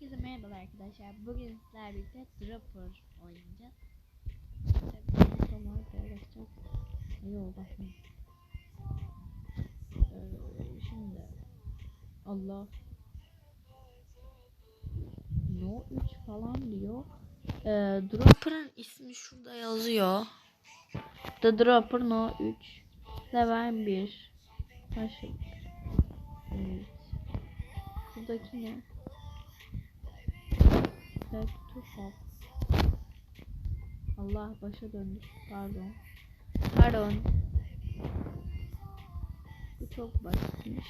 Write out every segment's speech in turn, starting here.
Herkese merhaba arkadaşlar. Bugün sizlerle birlikte Dropper oynayacağız. Tabii sonra. Yok bakmayın. Ee, şimdi Allah No 3 falan diyor. Ee, Dropper'ın ismi şurada yazıyor. The Dropper No 3 Level 1 Başlık Evet. Şuradaki ne? Back to. Allah başa döndük. Pardon. Pardon. Bu çok basitmiş.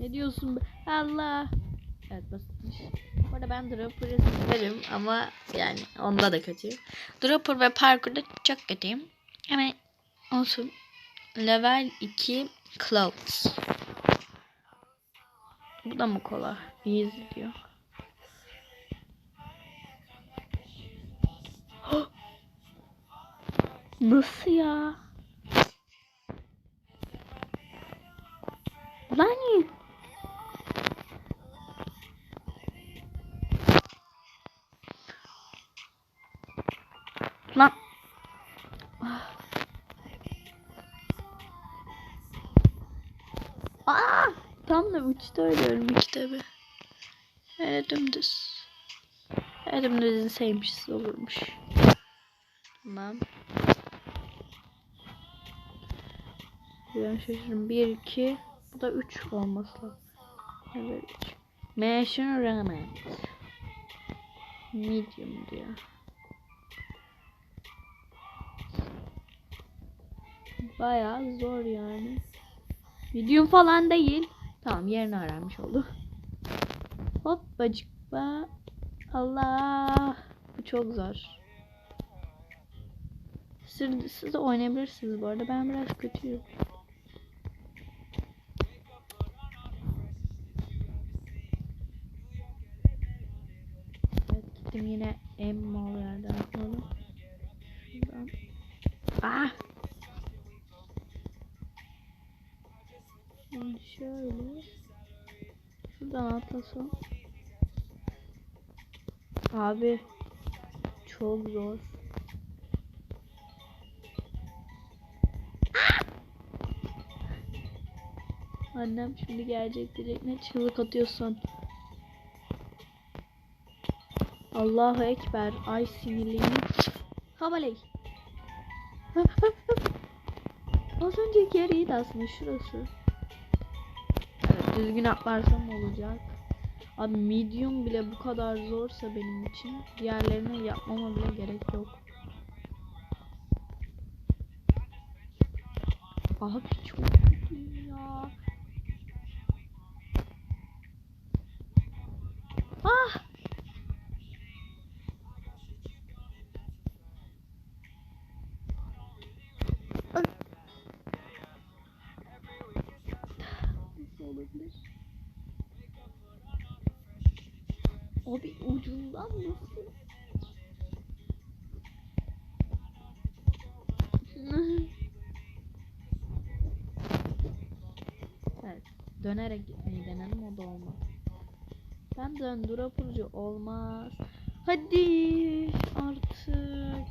Ne diyorsun be? Allah. Evet basitmiş. Bu arada ben Dropper'ı severim ama yani onda da kötü. Dropper ve Parker'da çok kötüyüm. Ama olsun. Level 2 Clouds. Bu da mı kolay? Easy diyor. Nasıl ya? Lan Lan Aa, tam da uçta ölüyorum kitabı. Öyle dümdüz. Öyle dümdüz inseymişiz olurmuş. Tamam. Ben şaşırdım. 1, 2. Bu da 3 olması lazım. Evet 3. Mansion Ramen. Medium diyor. Bayağı zor yani. Medium falan değil. Tamam yerini öğrenmiş oldu. Hop bacık ba. Allah. Bu çok zor. Siz, siz oynayabilirsiniz bu arada. Ben biraz kötüyüm. Evet gittim yine en mal yerden atladım. Şuradan. Ah! Yani şöyle. Şuradan atlasam. Abi. Çok zor. Annem şimdi gelecek direkt ne çığlık atıyorsun. Allahu Ekber. Ay sinirliyim. Havaley. Az önceki yer iyiydi aslında şurası. Evet düzgün atlarsam olacak. Abi medium bile bu kadar zorsa benim için diğerlerini yapmama bile gerek yok. Abi çok kötüyüm ya. Ah! Ucundan nasıl? evet. Dönerek gitmeyi denedim o da olmaz. Ben dön durapurucu olmaz. Hadi artık.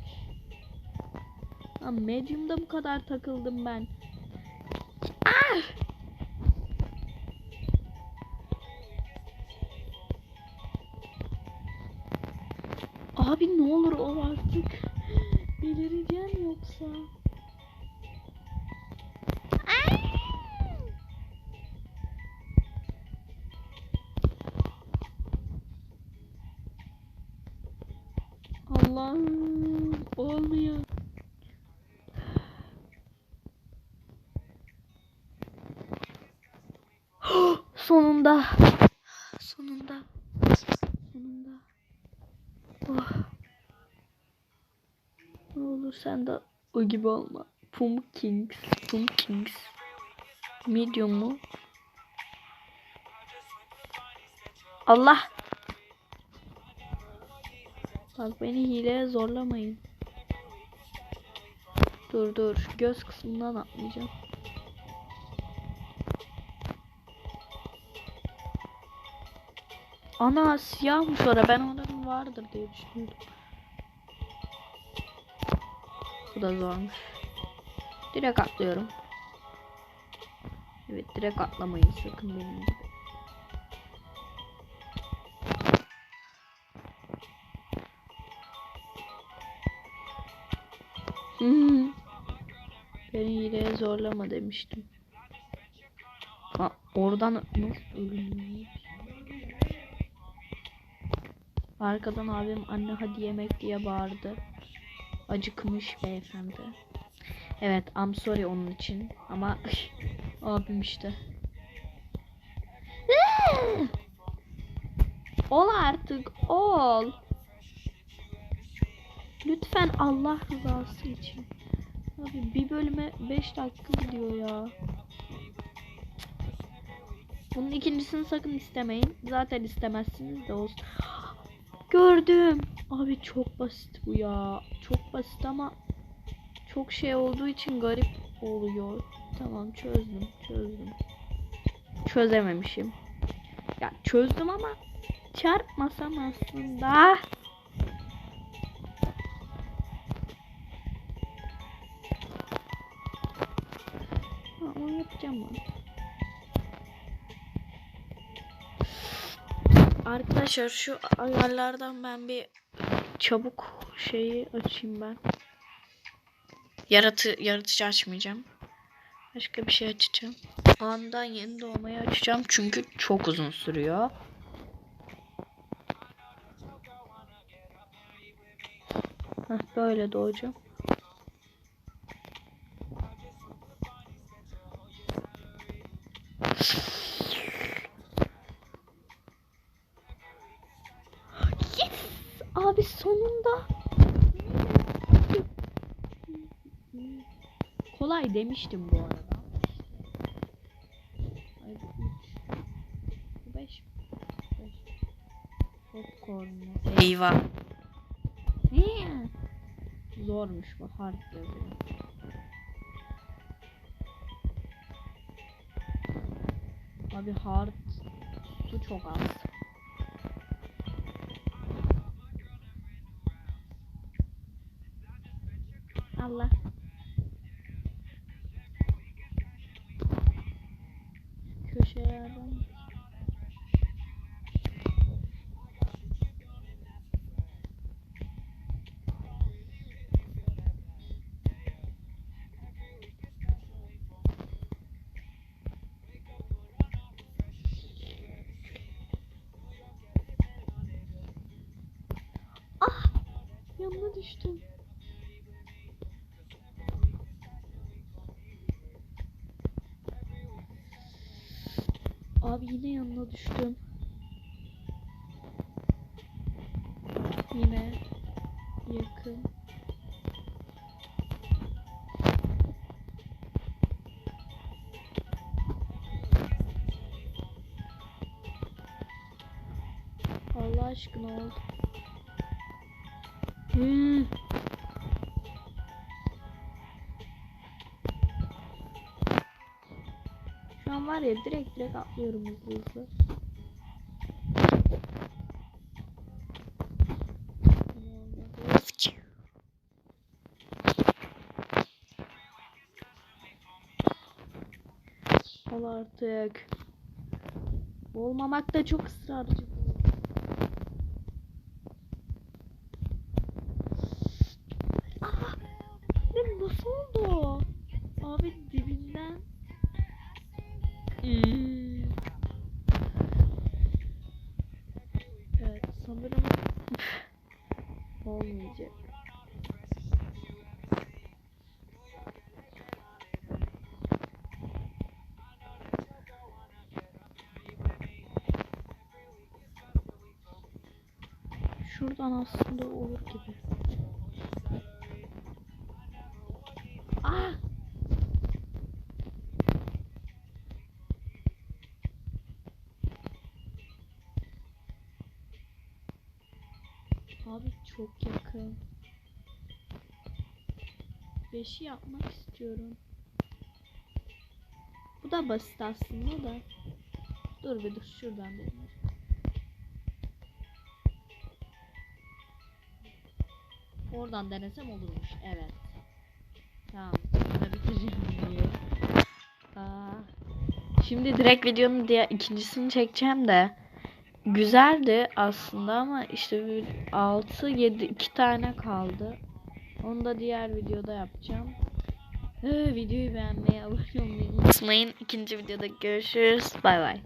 Ha, medium'da bu kadar takıldım ben. Abi ne olur ol artık. Delireceğim yoksa. Allah'ım olmuyor. Sonunda. Sonunda. Oh. Sen de o gibi olma. Pumpkins. Pumpkins. Medium mu? Allah. Bak beni hileye zorlamayın. Dur dur. Göz kısmından atlayacağım. Ana siyahmış ora. Ben onların vardır diye düşünüyordum. Da zormuş. Direkt atlıyorum. Evet direkt atlamayın sakın benim gibi. Beni hileye zorlama demiştim. Ha, oradan nasıl ölünüyor? Arkadan abim anne hadi yemek diye bağırdı. Acıkmış beyefendi. Evet I'm sorry onun için ama abim işte. ol artık ol. Lütfen Allah rızası için. Abi bir bölüme 5 dakika gidiyor ya. Bunun ikincisini sakın istemeyin. Zaten istemezsiniz de olsun. Gördüm. Abi çok basit bu ya. Çok basit ama çok şey olduğu için garip oluyor. Tamam çözdüm. Çözdüm. Çözememişim. Ya çözdüm ama çarpmasam aslında. Onu yapacağım ben. Arkadaşlar şu ayarlardan ben bir çabuk şeyi açayım ben. Yaratı yaratıcı açmayacağım. Başka bir şey açacağım. Andan yeni doğmayı açacağım çünkü çok uzun sürüyor. Heh, böyle doğacağım. Kolay demiştim bu arada. Ay bu üç. Bu beş. Beş. Popcorn mu? Eyvah. Ne? Zormuş bu hard yazıyor. Abi hard su çok az. Allah. Düştüm. Abi yine yanına düştüm. Yine yakın. Allah aşkına ol. Şu an var ya direkt direkt atlıyorum hızlı hızlı. Ol artık. Olmamakta çok ısrarcı. Aa, benim nasıl oldu? Abi dibinden. Hmm. Evet sanırım olmayacak. Şuradan aslında olur gibi. çok yakın. 5'i yapmak istiyorum. Bu da basit aslında da. Dur bir dur şuradan deneyim. Oradan denesem olurmuş. Evet. Tamam. Sonra bitireceğim Şimdi direkt videonun diye ikincisini çekeceğim de güzeldi aslında ama işte 6 7 2 tane kaldı. Onu da diğer videoda yapacağım. Ee, videoyu beğenmeyi, abone olmayı unutmayın. İkinci videoda görüşürüz. Bay bay.